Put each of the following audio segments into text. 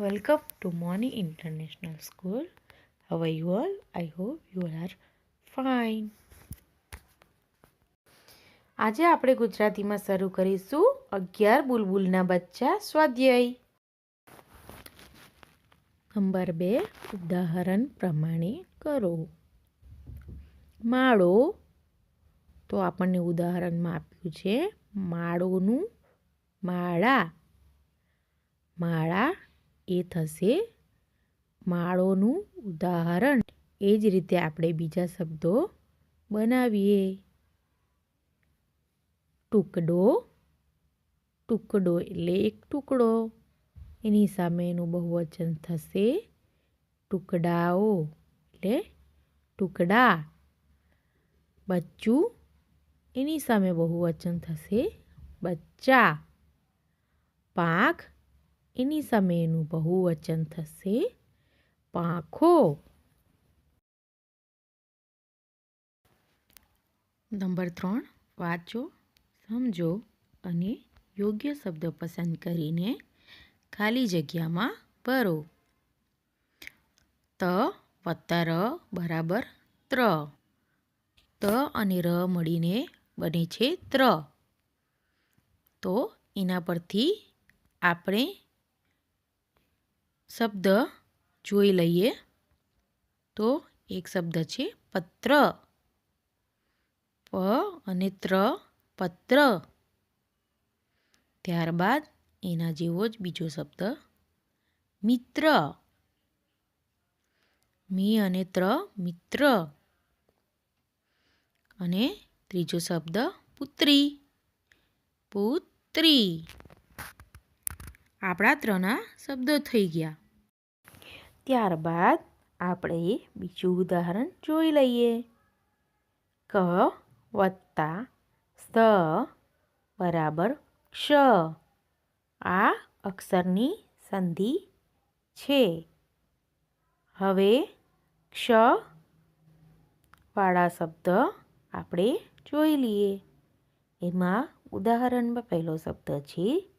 Welcome to Mouni International School. How are you all? I hope you all. આજે આપણે ગુજરાતીમાં શરૂ કરીશું અગિયાર બુલબુલના બચ્ચા સ્વાધ્યાય નંબર બે, ઉદાહરણ પ્રમાણે કરો માળો તો આપણને ઉદાહરણમાં આપ્યું છે માળોનું માળા માળા એ થશે માળોનું ઉદાહરણ. એ જ રીતે આપણે બીજા શબ્દો બનાવીએ. ટુકડો ટુકડો એટલે એક ટુકડો. એની સામે એનું બહુવચન થશે ટુકડાઓ એટલે ટુકડા. બચ્ચું, એની સામે બહુવચન થશે બચ્ચા. પાંખ એની સામે એનું બહુવચન થશે પાંખો નંબર ત્રણ વાંચો સમજો અને યોગ્ય શબ્દ પસંદ કરીને ખાલી જગ્યામાં ભરો ત વત્તા ર બરાબર ત્ર ત અને ર મળીને બને છે ત્ર તો એના પરથી આપણે શબ્દ જોઈ લઈએ તો એક શબ્દ છે પત્ર. પ અને ત્ર પત્ર. ત્યારબાદ એના જેવો જ બીજો શબ્દ મિત્ર. મી અને ત્ર મિત્ર. અને ત્રીજો શબ્દ પુત્રી. પુત્રી. આપણા ત્રણા શબ્દો થઈ ગયા. ત્યારબાદ આપણે બીજું ઉદાહરણ જોઈ લઈએ. ક વત્તા સ બરાબર ક્ષ. આ અક્ષરની સંધિ છે. હવે ક્ષ વાળા શબ્દ આપણે જોઈ લઈએ. એમાં ઉદાહરણમાં પહેલો શબ્દ છે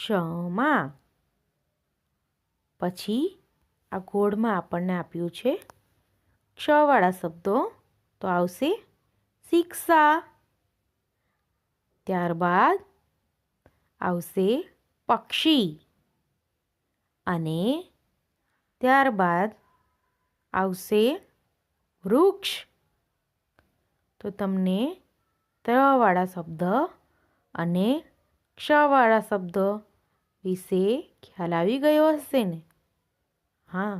ક્ષમા પછી આ ગોળમાં આપણને આપ્યું છે ક્ષવાળા શબ્દો. તો આવશે શિક્ષા. ત્યારબાદ આવશે પક્ષી. અને ત્યારબાદ આવશે વૃક્ષ. તો તમને ત્રવાળા શબ્દ અને ક્ષવાળા શબ્દ વિશે ખ્યાલ આવી ગયો હશે ને હા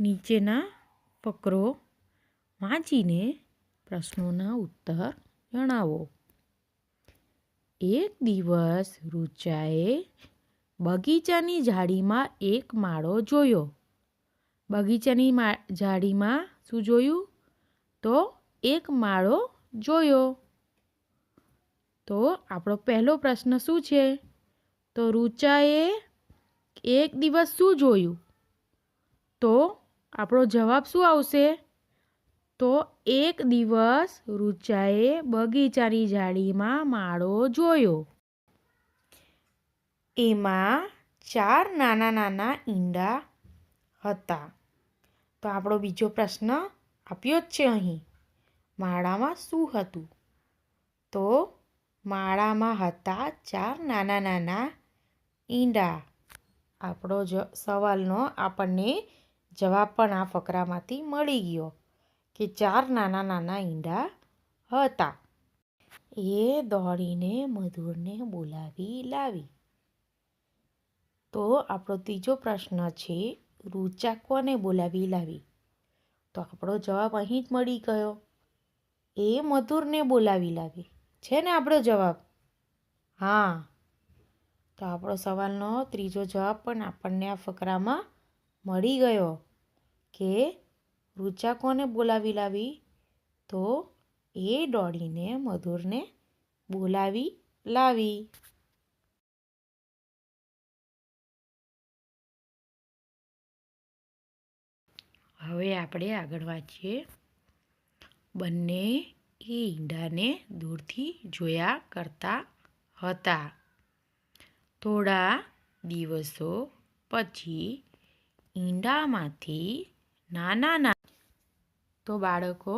નીચેના ફકરો વાંચીને પ્રશ્નોના ઉત્તર જણાવો. એક દિવસ રૂચાએ બગીચાની ઝાડીમાં એક માળો જોયો. બગીચાની ઝાડીમાં શું જોયું? તો એક માળો જોયો. તો આપણો પહેલો પ્રશ્ન શું છે? તો રૂચાએ એક દિવસ શું જોયું? તો આપણો જવાબ શું આવશે? તો એક દિવસ રૂચાએ બગીચાની જાળીમાં માળો જોયો. એમાં ચાર નાના નાના ઈંડા હતા. તો આપણો બીજો પ્રશ્ન આપ્યો જ છે અહીં. માળામાં શું હતું? તો માળામાં હતા ચાર નાના નાના ઈંડા. આપણો જ સવાલનો આપણને જવાબ પણ આ ફકરામાંથી મળી ગયો કે ચાર નાના નાના ઈંડા હતા. એ દોડીને મધુરને બોલાવી લાવી. તો આપણો ત્રીજો પ્રશ્ન છે રૂચા કોને બોલાવી લાવી. તો આપણો જવાબ અહીં જ મળી ગયો. એ મધુરને બોલાવી લાવી. છે ને આપણો જવાબ? હા. તો આપણો સવાલનો ત્રીજો જવાબ પણ આપણને આ ફકરામાં મળી ગયો કે રૂચા કોને બોલાવી લાવી, તો એ દોડીને મધુરને બોલાવી લાવી. હવે આપણે આગળ વાંચીએ. બંને એ ઈંડાને દૂરથી જોયા કરતા હતા. થોડા દિવસો પછી ઈંડામાંથી નાના ના તો બાળકો,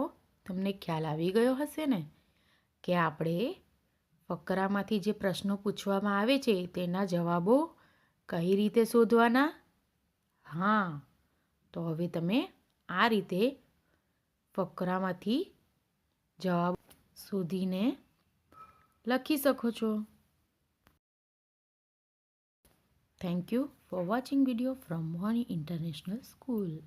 તમને ખ્યાલ આવી ગયો હશે ને કે આપણે ફકરામાંથી જે પ્રશ્નો પૂછવામાં આવે છે, તેના જવાબો કઈ રીતે શોધવાના? હા, તો હવે તમે આ રીતે ફકરામાંથી જવાબ શોધીને લખી શકો છો. Thank you for watching video from Mohani International School.